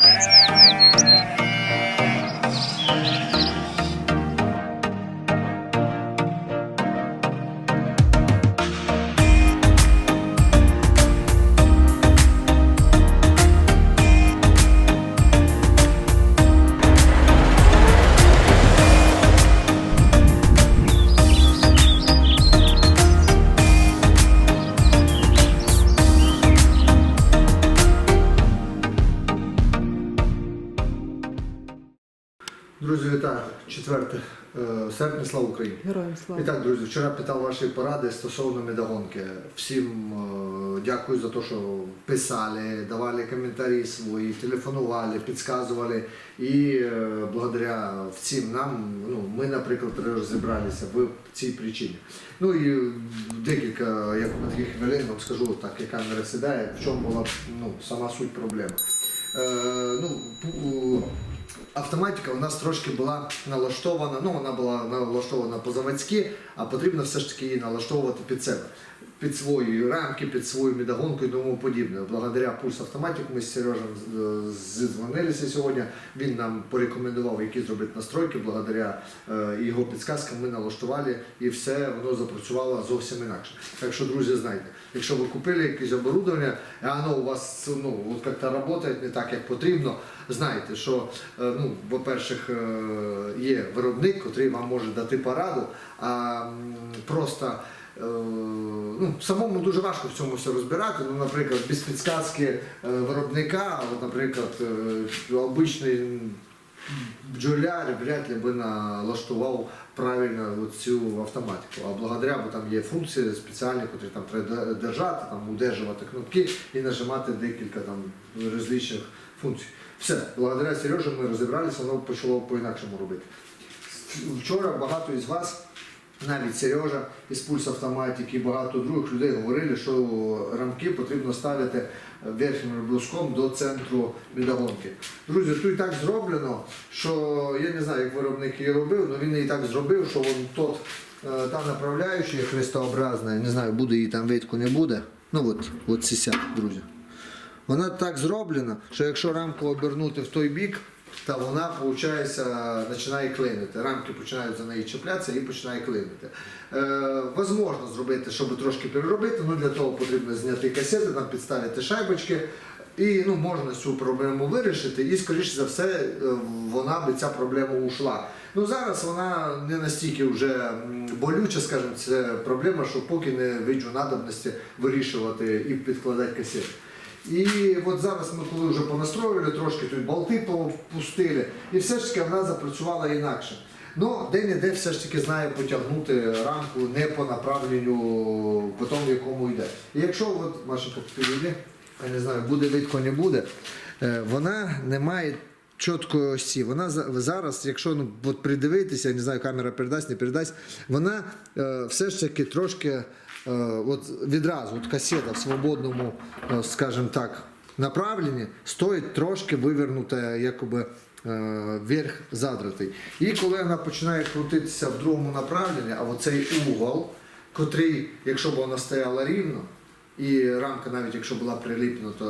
Música Друзі, вітаю. 4 е, серпня, слава Україні. Героям слава. І так, друзі, вчора питав ваші поради стосовно медогонки. Всім е, дякую за те, що писали, давали коментарі свої, телефонували, підказували. І е, благодаря всім нам, ну, ми, наприклад, розібралися в цій причині. Ну і декілька як таких хвилин вам скажу, так, як камера сідає, в чому була ну, сама суть проблеми. Е, ну, Автоматика у нас трошки була налаштована, ну вона була налаштована по-заводськи, а потрібно все ж таки її налаштовувати під себе, під свої рамки, під свою медогонку і тому подібне. Благодаря пульс автоматику ми з Сережем зідзвонилися сьогодні. Він нам порекомендував, які зробити настройки. Благодаря е, його підсказкам ми налаштували і все воно запрацювало зовсім інакше. Так що, друзі, знайте, якщо ви купили якесь оборудовання, і воно у вас ну, от як-то працює не так, як потрібно, знайте, що е, ну, по-перше, є виробник, який вам може дати пораду, а просто ну, самому дуже важко в цьому все розбирати. Ну, наприклад, без підсказки е, виробника, наприклад, е, обичний бджоляр вряд ли би налаштував правильно цю автоматику. А благодаря, бо там є функції спеціальні, які там треба держати, там удержувати кнопки і нажимати декілька там різних функцій. Все, благодаря Сережі ми розібралися, воно почало по-інакшому робити. Вчора багато із вас, навіть Сережа із пульс автоматики, багато других людей говорили, що рамки потрібно ставити верхнім бруском до центру медогонки. Друзі, тут і так зроблено, що я не знаю, як виробник її робив, але він і так зробив, що він тот, е, та направляюча хрестообразна, не знаю, буде її там видко, не буде. Ну от, от сися, друзі. Вона так зроблена, що якщо рамку обернути в той бік, то вона, виходить, починає клинити. Рамки починають за неї чіплятися і починає клинити. Е, возможно зробити, щоб трошки переробити, ну для того потрібно зняти касети, там підставити шайбочки. І ну, можна цю проблему вирішити, і, скоріше за все, е, вона би ця проблема ушла. Ну зараз вона не настільки вже болюча, скажімо, це проблема, що поки не виджу надобності вирішувати і підкладати касети. І от зараз ми коли вже понастроювали, трошки тут болти попустили, і все ж таки вона запрацювала інакше. Ну, де-не-де все ж таки знає потягнути рамку не по направленню, по тому, якому йде. І якщо от Машенька підійде, я не знаю, буде видко, не буде, е, вона не має чіткої осі. Вона зараз, якщо ну, от придивитися, я не знаю, камера передасть, не передасть, вона е, все ж таки трошки от відразу, от касета в свободному, е, скажімо так, направленні стоїть трошки вивернута, якоби. е, Вверх задратий. І коли вона починає крутитися в другому направленні, а оцей угол, котрий, якщо б вона стояла рівно, і рамка, навіть якщо була приліпнута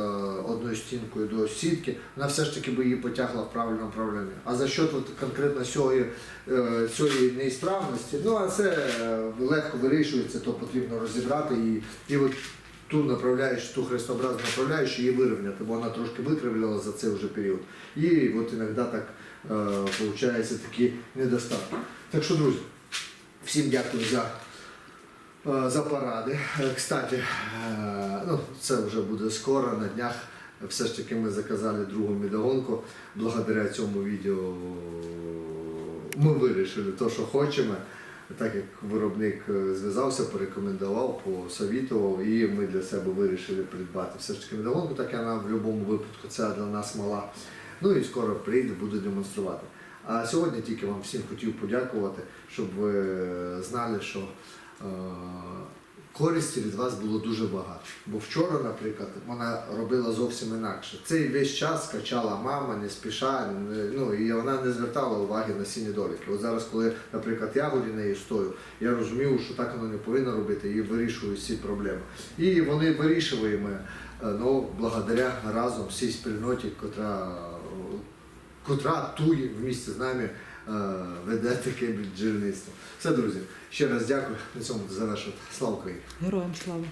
одною стінкою до сітки, вона все ж таки би її потягла в правильному направленні. А за що тут конкретно цієї, е, цієї неісправності, ну а це е, легко вирішується, то потрібно розібрати і, і от ту направляючу, ту хрестообразну направляючу її вирівняти, бо вона трошки викривляла за цей вже період. І от іноді так е, виходить такі недостатки. Так що, друзі, всім дякую за е, за поради. Е, Кстати, е, ну, це вже буде скоро, на днях. Все ж таки ми заказали другу медогонку. Благодаря цьому відео ми вирішили те, що хочемо. Так як виробник е, зв'язався, порекомендував, посовітував, і ми для себе вирішили придбати все ж таки медогонку, так вона в будь-якому випадку це для нас мала. Ну і скоро прийде, буде демонструвати. А сьогодні тільки вам всім хотів подякувати, щоб ви знали, що е, користі від вас було дуже багато. Бо вчора, наприклад, вона робила зовсім інакше. Цей весь час качала мама, не спіша, ну і вона не звертала уваги на ці недоліки. От зараз, коли, наприклад, я горі нею стою, я розумію, що так воно не повинно робити, і вирішую ці проблеми. І вони вирішуємо, е, ну, благодаря разом всій спільноті, котра котра тут в місті з нами е, веде таке бджільництво. Все, друзі, ще раз дякую. На цьому завершую. Слава Україні! Героям слава.